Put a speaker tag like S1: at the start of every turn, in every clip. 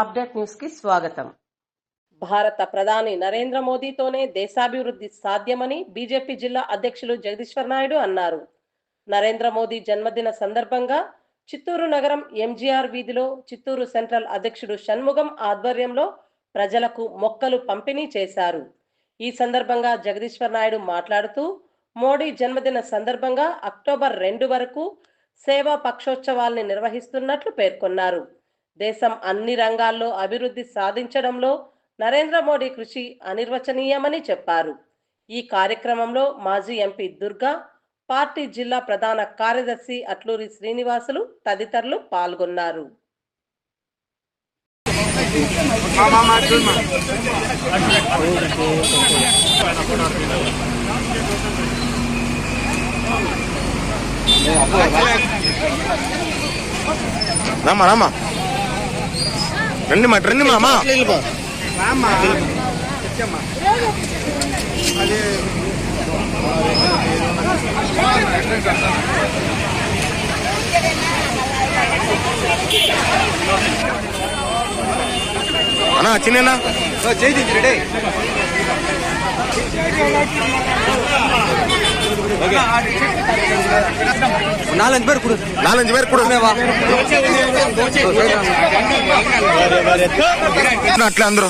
S1: Update న్యూస్కి స్వాగతం.
S2: భారత ప్రధాని నరేంద్ర మోదీతోనే దేశాభివృద్ధి సాధ్యమని బీజేపీ జిల్లా అధ్యక్షులు జగదీశ్వర్ నాయుడు అన్నారు. నరేంద్ర మోదీ జన్మదిన సందర్భంగా చిత్తూరు నగరం ఎంజీఆర్ వీధిలో చిత్తూరు సెంట్రల్ అధ్యక్షుడు షణ్ముగం ఆధ్వర్యంలో ప్రజలకు మొక్కలు పంపిణీ చేశారు. ఈ సందర్భంగా జగదీశ్వర్ నాయుడు మాట్లాడుతూ మోడీ జన్మదిన సందర్భంగా అక్టోబర్ రెండు వరకు సేవా పక్షోత్సవాల్ని నిర్వహిస్తున్నట్లు పేర్కొన్నారు. దేశం అన్ని రంగాల్లో అభివృద్ధి సాధించడంలో నరేంద్ర మోడీ కృషి అనిర్వచనీయమని చెప్పారు. ఈ కార్యక్రమంలో మాజీ ఎంపీ దుర్గా పార్టీ జిల్లా ప్రధాన కార్యదర్శి అట్లూరి శ్రీనివాసులు తదితరులు పాల్గొన్నారు.
S3: రామ్మా ரெண்டுமா ரெண்டுமாமா ஆமா அது அண்ணா சின்னண்ணா ஜெயிச்சு டே
S4: நாலஞ்சு பேர் கொடு
S3: నాలుగు పేరు కూడా అట్లా అందరూ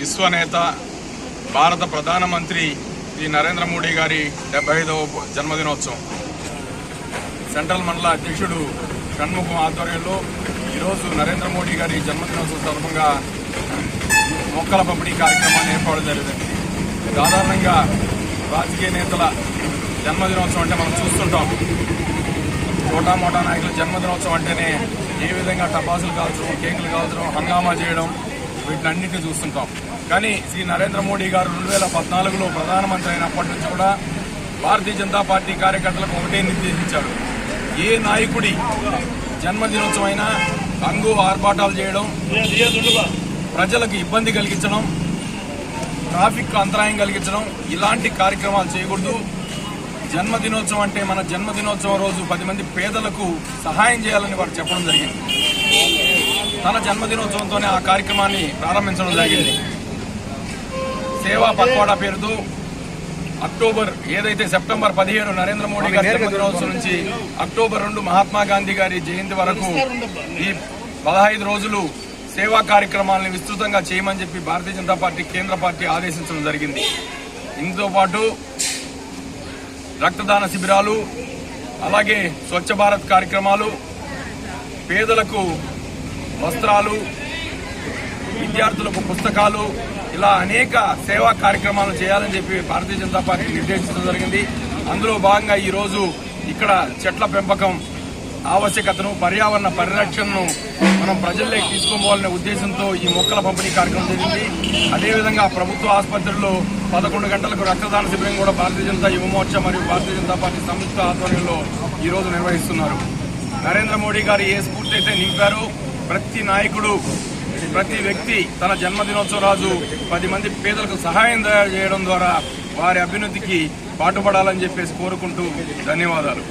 S5: విశ్వనేత భారత ప్రధానమంత్రి శ్రీ నరేంద్ర మోడీ గారి డెబ్బై ఐదవ జన్మదినోత్సవం. సెంట్రల్ మండల అధ్యక్షుడు షణ్ముఖం ఆధ్వర్యంలో ఈరోజు నరేంద్ర మోడీ గారి జన్మదినోత్సవం సందర్భంగా మొక్కల పంపిణీ కార్యక్రమాన్ని ఏర్పాటు జరిగింది. సాధారణంగా రాజకీయ నేతల జన్మదినోత్సవం అంటే మనం చూస్తుంటాం. మోటా మోటా నాయకుల జన్మదినోత్సవం అంటేనే ఏ విధంగా టపాసులు కాల్చడం కేకులు కాల్చడం హంగామా చేయడం వీటినన్నింటినీ చూస్తుంటాం. కానీ శ్రీ నరేంద్ర మోడీ గారు రెండు వేల పద్నాలుగులో ప్రధానమంత్రి అయినప్పటి నుంచి కూడా భారతీయ జనతా పార్టీ కార్యకర్తలకు ఒకటే నిర్దేశించాడు ఏ నాయకుడి జన్మదినోత్సవం అయినా రంగు ఆర్భాటాలు చేయడం ప్రజలకు ఇబ్బంది కలిగించడం ట్రాఫిక్ అంతరాయం కలిగించడం ఇలాంటి కార్యక్రమాలు చేయకూడదు. జన్మదినోత్సవం అంటే మన జన్మదినోత్సవం రోజు పది మంది పేదలకు సహాయం చేయాలని వారు చెప్పడం జరిగింది. తన జన్మదినోత్సవంతోనే ఆ కార్యక్రమాన్ని ప్రారంభించడం జరిగింది. సేవా పక్వాడా పేరుతో అక్టోబర్ ఏదైతే సెప్టెంబర్ పదిహేను నరేంద్ర మోడీ గారి జన్మదినోత్సవం నుంచి అక్టోబర్ రెండు మహాత్మా గాంధీ గారి జయంతి వరకు ఈ పదహైదు రోజులు సేవా కార్యక్రమాలను విస్తృతంగా చేయమని చెప్పి భారతీయ జనతా పార్టీ కేంద్ర పార్టీ ఆదేశించడం జరిగింది. ఇందుతో పాటు రక్తదాన శిబిరాలు అలాగే స్వచ్ఛ భారత్ కార్యక్రమాలు పేదలకు వస్త్రాలు విద్యార్థులకు పుస్తకాలు ఇలా అనేక సేవా కార్యక్రమాలు చేయాలని చెప్పి భారతీయ జనతా పార్టీ నిర్దేశించడం జరిగింది. అందులో భాగంగా ఈరోజు ఇక్కడ చెట్ల పెంపకం ఆవశ్యకతను పర్యావరణ పరిరక్షణను మనం ప్రజల్లోకి తీసుకోవాలనే ఉద్దేశంతో ఈ మొక్కల పంపిణీ కార్యక్రమం జరిగింది. అదేవిధంగా ప్రభుత్వ ఆసుపత్రుల్లో పదకొండు గంటలకు రక్తదాన శిబిరం కూడా భారతీయ జనతా యువమోర్చా మరియు భారతీయ జనతా పార్టీ సంయుక్త ఆధ్వర్యంలో ఈరోజు నిర్వహిస్తున్నారు. నరేంద్ర మోడీ గారు ఏ స్ఫూర్తి అయితే నింపారో ప్రతి నాయకుడు ప్రతి వ్యక్తి తన జన్మదినోత్సవ రోజు పది మంది పేదలకు సహాయం చేయడం ద్వారా వారి అభ్యున్నతికి పాటుపడాలని చెప్పేసి కోరుకుంటూ ధన్యవాదాలు.